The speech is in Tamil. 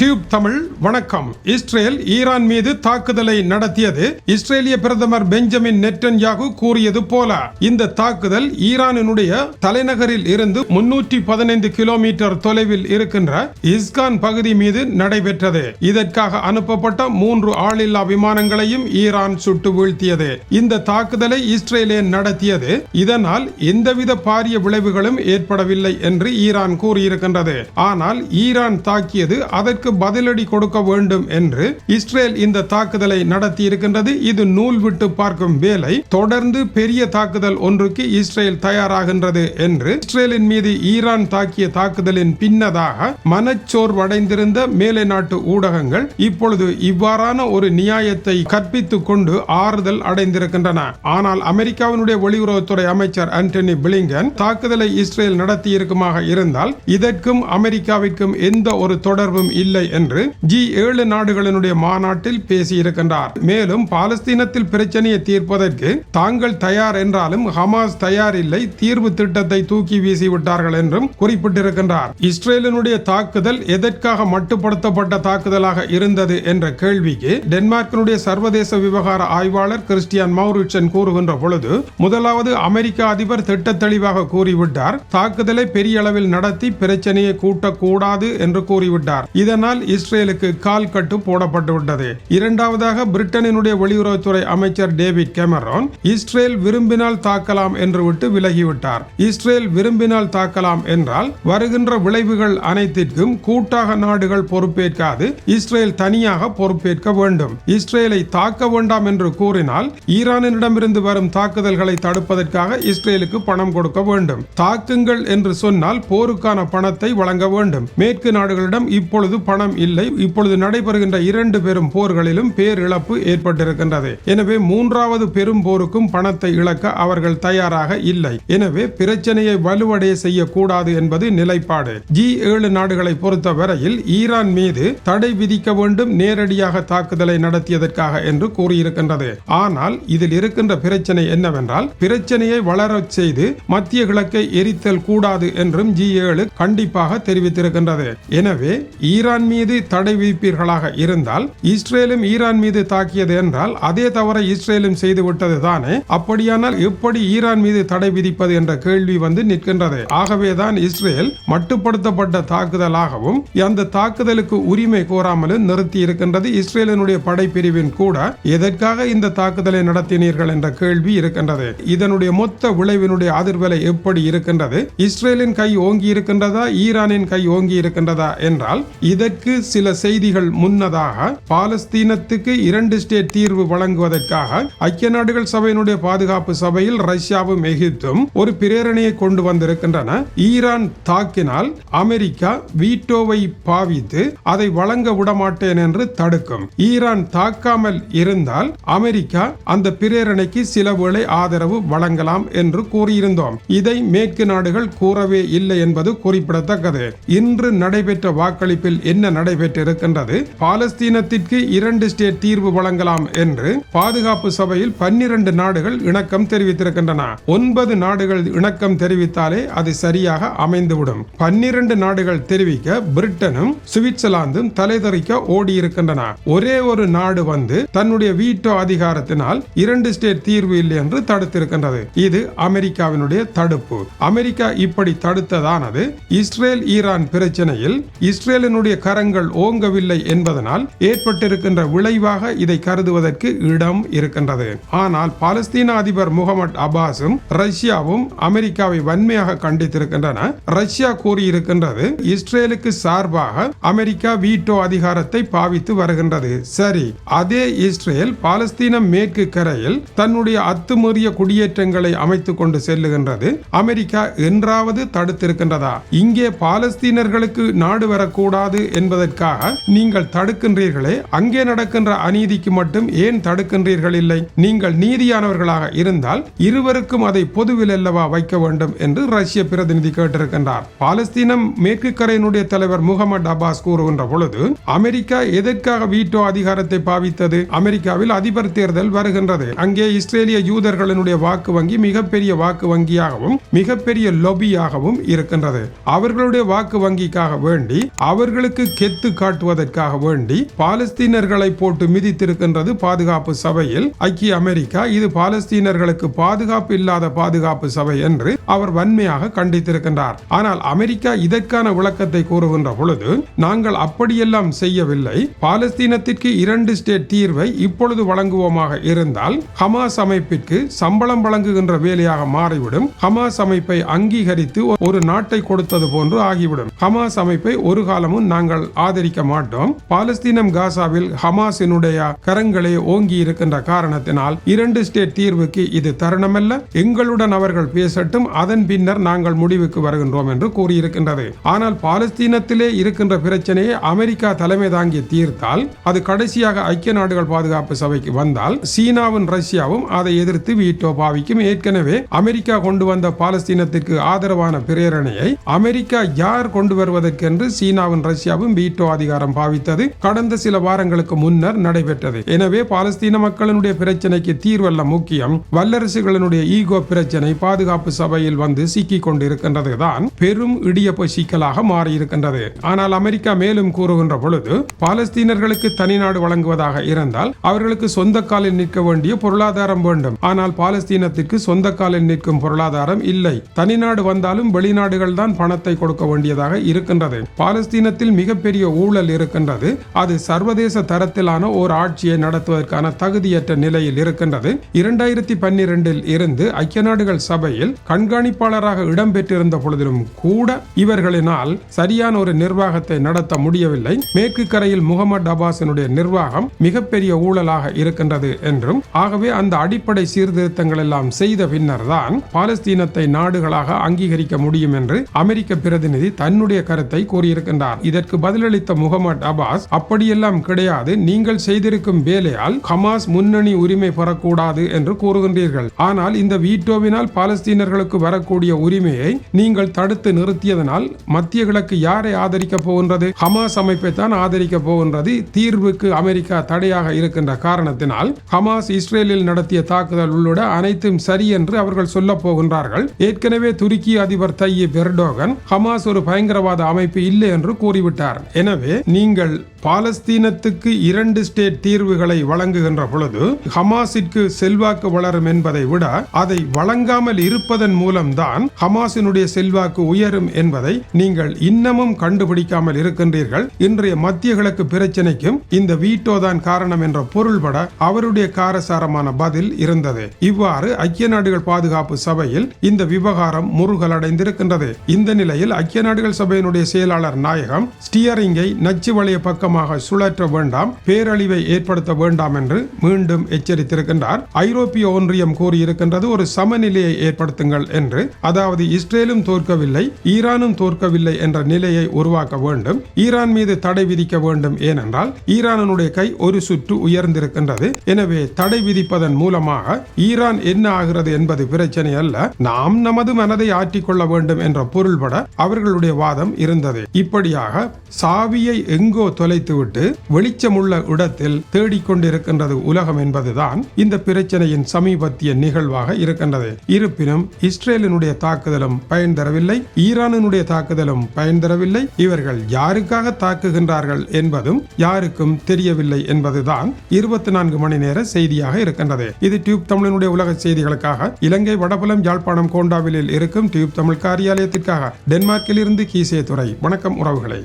டியூப் தமிழ் வணக்கம். இஸ்ரேல் ஈரான் மீது தாக்குதலை நடத்தியது. இஸ்ரேலிய பிரதமர் பெஞ்சமின் நெட்டன்யாகு கூறியது போல இந்த தாக்குதல் ஈரானினுடைய தலைநகரில் இருந்து முன்னூற்றி பதினைந்து கிலோமீட்டர் தொலைவில் இருக்கின்ற இஸ்கான் பகுதி மீது நடைபெற்றது. இதற்காக அனுப்பப்பட்ட மூன்று ஆளில்லா விமானங்களையும் ஈரான் சுட்டு வீழ்த்தியது. இந்த தாக்குதலை இஸ்ரேலே நடத்தியது. இதனால் எந்தவித பாரிய விளைவுகளும் ஏற்படவில்லை என்று ஈரான் கூறியிருக்கின்றது. ஆனால் ஈரான் தாக்கியது அதற்கு பதிலடி கொடுக்க வேண்டும் என்று இஸ்ரேல் இந்த தாக்குதலை நடத்தி இருக்கின்றது இது நூல் விட்டு பார்க்கும் வேலை. தொடர்ந்து பெரிய தாக்குதல் ஒன்றுக்கு இஸ்ரேல் தயாராகின்றது என்று இஸ்ரேலின் மீது ஈரான் தாக்கிய தாக்குதலின் பின்னதாக மனச்சோர்வடைந்திருந்த மேலை நாட்டு ஊடகங்கள் இப்பொழுது இவ்வாறான ஒரு நியாயத்தை கற்பித்துக் கொண்டு ஆறுதல் அடைந்திருக்கின்றன. ஆனால் அமெரிக்காவினுடைய வெளியுறவுத்துறை அமைச்சர் ஆண்டனி பிளிங்கன் தாக்குதலை இஸ்ரேல் நடத்தி இருக்குமாக இருந்தால் இதற்கும் அமெரிக்காவிற்கும் எந்த ஒரு தொடர்பும் இல்லை இல்லை என்று ஜி ஏழு நாடுகளினுடைய மாநாட்டில் பேசியிருக்கின்றார். மேலும் பாலஸ்தீனத்தில் பிரச்சனையை தீர்ப்பதற்கு தாங்கள் தயார் என்றாலும் ஹமாஸ் தயார் இல்லை தீர்வு திட்டத்தை தூக்கி வீசிவிட்டார்கள் என்றும் குறிப்பிட்டிருக்கின்றார். இஸ்ரேலினுடைய தாக்குதல் எதற்காக மட்டுப்படுத்தப்பட்ட தாக்குதலாக இருந்தது என்ற கேள்விக்கு டென்மார்க்கினுடைய சர்வதேச விவகார ஆய்வாளர் கிறிஸ்டியன் மௌரிச்சன் கூறுகின்ற பொழுது முதலாவது அமெரிக்க அதிபர் திட்ட தெளிவாக கூறிவிட்டார் தாக்குதலை பெரிய அளவில் நடத்தி பிரச்சனையை கூட்டக்கூடாது என்று கூறிவிட்டார். இதன் இதனால் இஸ்ரேலுக்கு கால் கட்டு போடப்பட்டுவிட்டது இரண்டாவதாக பிரிட்டனினுடைய வெளியுறவுத்துறை அமைச்சர் டேவிட் கேமரோன் இஸ்ரேல் விரும்பினால் தாக்கலாம் என்று விட்டு விலகிவிட்டார். இஸ்ரேல் விரும்பினால் தாக்கலாம் என்றால் வருகின்ற விளைவுகள் அனைத்திற்கும் கூட்டாக நாடுகள் பொறுப்பேற்காது இஸ்ரேல் தனியாக பொறுப்பேற்க வேண்டும். இஸ்ரேலை தாக்க வேண்டாம் என்று கூறினால் ஈரானிடமிருந்து வரும் தாக்குதல்களை தடுப்பதற்காக இஸ்ரேலுக்கு பணம் கொடுக்க வேண்டும். தாக்குங்கள் என்று சொன்னால் போருக்கான பணத்தை வழங்க வேண்டும். மேற்கு நாடுகளிடம் இப்பொழுது பணம் இல்லை. இப்பொழுது நடைபெறுகின்ற இரண்டு பெரும் போர்களிலும் பேரிழப்பு ஏற்பட்டிருக்கின்றது. எனவே மூன்றாவது பெரும் போருக்கும் பணத்தை இழக்க அவர்கள் தயாராக இல்லை. எனவே பிரச்சனையை வலுவடைய செய்யக்கூடாது என்பது நிலைப்பாடு. ஜி ஏழு நாடுகளை பொறுத்த வரையில் ஈரான் மீது தடை விதிக்க வேண்டும் நேரடியாக தாக்குதலை நடத்தியதற்காக என்று கூறியிருக்கின்றது. ஆனால் இதில் இருக்கின்ற பிரச்சனை என்னவென்றால் பிரச்சனையை வளரச் செய்து மத்திய கிழக்கை எரித்தல் கூடாது என்றும் ஜி ஏழு கண்டிப்பாக தெரிவித்திருக்கின்றது. எனவே ஈரான் மீது தடை விதிப்பீர்களாக இருந்தால் இஸ்ரேலும் ஈரான் மீது தாக்கியது என்றால் அதே தவிர இஸ்ரேலும் செய்து விட்டது தானே? அப்படியானால் எப்படி ஈரான் மீது தடை விதிப்பது என்ற கேள்வி வந்து நிற்கின்றது. ஆகவேதான் இஸ்ரேல் மட்டுப்படுத்தப்பட்ட தாக்குதலாகவும் அந்த தாக்குதலுக்கு உரிமை கோராமலும் நிறுத்தி இருக்கின்றது. இஸ்ரேலினுடைய படைப்பிரிவின் கூட எதற்காக இந்த தாக்குதலை நடத்தினீர்கள் என்ற கேள்வி இருக்கின்றது. இதனுடைய மொத்த விளைவினுடைய அதிர்வலை எப்படி இருக்கின்றது? இஸ்ரேலின் கை ஓங்கி இருக்கின்றதா? ஈரானின் கை ஓங்கி இருக்கின்றதா? என்றால் இதற்கு இதற்கு சில செய்திகள் முன்னதாக பாலஸ்தீனத்துக்கு இரண்டு ஸ்டேட் தீர்வு வழங்குவதற்காக ஐக்கிய நாடுகள் சபையினுடைய பாதுகாப்பு சபையில் ரஷ்யாவும் எகிப்தும் ஒரு பிரேரணையை கொண்டு வந்திருக்கின்றன. ஈரான் தாக்கினால் அமெரிக்கா வீட்டோவை பாவித்து அதை வழங்க விடமாட்டேன் என்று தடுக்கும். ஈரான் தாக்காமல் இருந்தால் அமெரிக்கா அந்த பிரேரணைக்கு சில வேளை ஆதரவு வழங்கலாம் என்று கூறியிருந்தோம். இதை மேற்கு நாடுகள் கூறவே இல்லை என்பது குறிப்பிடத்தக்கது. இன்று நடைபெற்ற வாக்களிப்பில் என்ன நடைபெற்றிருக்கின்றது? பாலஸ்தீனத்திற்கு இரண்டு ஸ்டேட் தீர்வு வழங்கலாம் என்று பாதுகாப்பு சபையில் பன்னிரண்டு நாடுகள் இணக்கம் தெரிவித்திருக்கின்றன. ஒன்பது நாடுகள் இணக்கம் தெரிவித்தாலே அது சரியாக அமைந்துவிடும். பன்னிரண்டு நாடுகள் தெரிவிக்க பிரிட்டனும் சுவிட்சர்லாந்தும் தலைதறிக்க ஓடியிருக்கின்றன. ஒரே ஒரு நாடு வந்து தன்னுடைய வீட்டோ அதிகாரத்தினால் இரண்டு ஸ்டேட் தீர்வு இல்லை என்று தடுத்திருக்கின்றது. இது அமெரிக்காவினுடைய தடுப்பு. அமெரிக்கா இப்படி தடுத்ததானது? இஸ்ரேல் ஈரான் பிரச்சனையில் இஸ்ரேலினுடைய கரங்கள் ஓங்கவில்லை என்பதனால் ஏற்பட்டிருக்கின்ற விளைவாக இதை கருதுவதற்கு இடம் இருக்கின்றது. ஆனால் பாலஸ்தீன அதிபர் முகமது அப்பாஸும் ரஷ்யாவும் அமெரிக்காவை வன்மையாக கண்டித்திருக்கின்றன. ரஷ்யா கூறியிருக்கின்றது இஸ்ரேலுக்கு சார்பாக அமெரிக்கா வீட்டோ அதிகாரத்தை பாவித்து வருகின்றது. சரி அதே இஸ்ரேல் பாலஸ்தீன மேற்கு கரையில் தன்னுடைய அத்துமீறிய குடியேற்றங்களை அமைத்துக் கொண்டு செல்லுகின்றது. அமெரிக்கா என்றாவது தடுத்திருக்கின்றதா? இங்கே பாலஸ்தீனர்களுக்கு நாடு வரக்கூடாது என்பதற்காக நீங்கள் தடுக்கின்றீர்களே அங்கே நடக்கின்ற அநீதிக்கு மட்டும் ஏன் தடுக்கின்றீர்கள் இல்லை? நீங்கள் நீதியானவர்களாக இருந்தால் இருவருக்கும் அதை பொதுவில் அல்லவா வைக்க வேண்டும் என்று ரஷ்ய பிரதிநிதி கேட்டிருக்கின்றார். பாலஸ்தீனம் மேற்கு கரையினுடைய தலைவர் முகமது அப்பாஸ் கூறுகின்ற பொழுது அமெரிக்கா எதற்காக வீட்டோ அதிகாரத்தை பாவித்தது? அமெரிக்காவில் அதிபர் தேர்தல் வருகின்றது. அங்கே இஸ்ரேலிய யூதர்களினுடைய வாக்கு வங்கி மிகப்பெரிய வாக்கு வங்கியாகவும் மிகப்பெரிய லொபியாகவும் இருக்கின்றது. அவர்களுடைய வாக்கு வங்கிக்காக வேண்டி அவர்களுக்கு கெத்து காட்டுவதற்காக வேண்டி பாலஸ்தீனர்களை போட்டு மிதித்திருக்கின்றது பாதுகாப்பு சபையில். ஐக்கிய அமெரிக்கா இது பாலஸ்தீனர்களுக்கு பாதுகாப்பு இல்லாத பாதுகாப்பு சபை என்று அவர் வன்மையாக கண்டித்திருக்கின்றார். ஆனால் அமெரிக்கா இதற்கான விளக்கத்தை கூறுகின்ற பொழுது நாங்கள் அப்படியெல்லாம் செய்யவில்லை. பாலஸ்தீனத்திற்கு இரண்டு ஸ்டேட் தீர்வை இப்பொழுது வழங்குவோமாக இருந்தால் ஹமாஸ் அமைப்பிற்கு சம்பளம் வழங்குகின்ற வேலையாக மாறிவிடும். ஹமாஸ் அமைப்பை அங்கீகரித்து ஒரு நாட்டை கொடுத்தது போன்று ஆகிவிடும். ஹமாஸ் அமைப்பை ஒரு காலமும் நாங்கள் ஆதரிக்க மாட்டோம். பாலஸ்தீனம் காசாவில் ஹமாஸினுடைய கரங்களே ஓங்கி இருக்கின்ற காரணத்தினால் இரண்டு ஸ்டேட் தீர்வுக்கு இது தருணமல்ல. எங்களுடன் அவர்கள் பேசட்டும். அதன் பின்னர் நாங்கள் முடிவுக்கு வருகின்றோம் என்று கூறியிருக்கின்றது. ஆனால் பாலஸ்தீனத்திலே இருக்கின்ற பிரச்சனையை அமெரிக்கா தலைமை தாங்கி தீர்த்தால் அது கடைசியாக ஐக்கிய நாடுகள் பாதுகாப்பு சபைக்கு வந்தால் சீனாவும் ரஷ்யாவும் அதை எதிர்த்து வீட்டோ பாவிக்கும். ஏற்கனவே அமெரிக்கா கொண்டு வந்த பாலஸ்தீனத்திற்கு ஆதரவான பிரேரணையை அமெரிக்கா யார் கொண்டு வருவதற்கென்று சீனாவும் ரஷ்யாவும் வீட்டோ அதிகாரம் பாவித்தது. கடந்த சில வாரங்களுக்கு முன்னர் நடைபெற்றது. எனவே பாலஸ்தீன மக்களினுடைய பிரச்சனைக்கு தீர்வல்ல முக்கியம். வல்லரசுகளினுடைய ஈகோ பிரச்சனை பாதுகாப்பு சபையில் வந்து சிக்கிக் கொண்டிருக்கின்றது தான் பெரும் இடியப்ப சிக்கலாக மாறியிருக்கின்றது. ஆனால் அமெரிக்கா மேலும் கூறுகின்ற பொழுது பாலஸ்தீனர்களுக்கு தனிநாடு வழங்குவதாக இருந்தால் அவர்களுக்கு சொந்த காலில் நிற்க வேண்டிய பொருளாதாரம் வேண்டும். ஆனால் பாலஸ்தீனத்திற்கு சொந்த காலில் நிற்கும் பொருளாதாரம் இல்லை. தனிநாடு வந்தாலும் வெளிநாடுகள் தான் பணத்தை கொடுக்க வேண்டியதாக இருக்கின்றது. பாலஸ்தீனத்தில் மிக மிகப்பெரிய ஊழல் இருக்கின்றது. அது சர்வதேச தரத்திலான ஓர் ஆட்சியை நடத்துவதற்கான தகுதியற்ற நிலையில் இருக்கின்றது. இரண்டாயிரத்தி பன்னிரெண்டில் இருந்து ஐக்கிய நாடுகள் சபையில் கண்காணிப்பாளராக இடம்பெற்றிருந்த பொழுதிலும் கூட இவர்களினால் சரியான ஒரு நிர்வாகத்தை நடத்த முடியவில்லை. மேற்கு கரையில் முகமது அப்பாஸினுடைய நிர்வாகம் மிகப்பெரிய ஊழலாக இருக்கின்றது என்றும் ஆகவே அந்த அடிப்படை சீர்திருத்தங்கள் எல்லாம் செய்த பின்னர் தான் பாலஸ்தீனத்தை நாடுகளாக அங்கீகரிக்க முடியும் என்று அமெரிக்க பிரதிநிதி தன்னுடைய கருத்தை கூறியிருக்கின்றார். இதற்கு பதிலளித்த முகமது அபாஸ் அப்படியெல்லாம் கிடையாது. நீங்கள் செய்திருக்கும் வேலையால் ஹமாஸ் முன்னணி உரிமை பெறக்கூடாது என்று கூறுகின்றீர்கள். ஆனால் இந்த வீட்டோவினால் பாலஸ்தீனர்களுக்கு வரக்கூடிய உரிமையை நீங்கள் தடுத்து நிறுத்தியதனால் மத்திய கிழக்கு யாரை ஆதரிக்க போகின்றது? ஹமாஸ் அமைப்பை தான் ஆதரிக்க போகின்றது. தீர்வுக்கு அமெரிக்கா தடையாக இருக்கின்ற காரணத்தினால் ஹமாஸ் இஸ்ரேலில் நடத்திய தாக்குதல் உள்ளிட அனைத்தும் சரி என்று அவர்கள் சொல்ல போகின்றார்கள். ஏற்கனவே துருக்கி அதிபர் தையீப் எர்டோகன் ஹமாஸ் ஒரு பயங்கரவாத அமைப்பு இல்லை என்று கூறிவிட்டார். எனவே நீங்கள் பாலஸ்தீனத்துக்கு இரண்டு ஸ்டேட் தீர்வுகளை வழங்குகின்ற பொழுது ஹமாஸிற்கு செல்வாக்கு வளரும் என்பதை விட அதை வழங்காமல் இருப்பதன் மூலம்தான் ஹமாஸினுடைய செல்வாக்கு உயரும் என்பதை நீங்கள் இன்னமும் கண்டுபிடிக்காமல் இருக்கின்றீர்கள். இன்றைய மத்திய கிழக்கு பிரச்சனைக்கும் இந்த வீட்டோ தான் காரணம் என்ற பொருள்பட அவருடைய காரசாரமான பதில் இருந்தது. இவ்வாறு ஐக்கிய நாடுகள் பாதுகாப்பு சபையில் இந்த விவகாரம் முருகலடைந்திருக்கின்றது. இந்த நிலையில் ஐக்கிய நாடுகள் சபையினுடைய செயலாளர் நாயகம் ஸ்டியரிங்கை நச்சு வளைய பக்கம் பக்கமாக சுழற்ற வேண்டாம் பேரழிவை ஏற்படுத்த வேண்டாம் என்று மீண்டும் எச்சரித்திருக்கின்றார். ஐரோப்பிய ஒன்றியம் கூறியிருக்கின்றது ஒரு சமநிலையை ஏற்படுத்துங்கள் என்று. அதாவது இஸ்ரேலும் தோற்கவில்லை ஈரானும் தோற்கவில்லை என்ற நிலையை உருவாக்க வேண்டும். ஈரான் மீது தடை விதிக்க வேண்டும் ஏனென்றால் ஈரானுடைய கை ஒரு சுற்று உயர்ந்திருக்கின்றது. எனவே தடை விதிப்பதன் மூலமாக ஈரான் என்ன ஆகிறது என்பது பிரச்சனை அல்ல. நாம் நமது மனதை ஆற்றிக்கொள்ள வேண்டும் என்ற பொருள்பட அவர்களுடைய வாதம் இருந்தது. இப்படியாக சாவியை எங்கோ தொலை தொலைத்துவிட்டு வெளிச்சமுள்ள இடத்தில் தேடிக்கொண்டிருக்கின்றது உலகம் என்பதுதான் இந்த பிரச்சனையின் சமீபத்திய நிகழ்வாக இருக்கின்றது. இருப்பினும் இஸ்ரேலினுடைய தாக்குதலும் பயன் தரவில்லை ஈரானினுடைய தாக்குதலும் பயன் தரவில்லை இவர்கள் யாருக்காக தாக்குகின்றார்கள் என்பதும் யாருக்கும் தெரியவில்லை என்பதுதான் இருபத்தி நான்கு மணி நேர செய்தியாக இருக்கின்றது. இது டியூப் தமிழனுடைய உலக செய்திகளுக்காக. இலங்கை வடபுலம் யாழ்ப்பாணம் கோண்டாவிலில் இருக்கும் டியூப் தமிழ் காரியாலயத்திற்காக. டென்மார்க்கில் இருந்து கீசே துறை வணக்கம் உறவுகளை.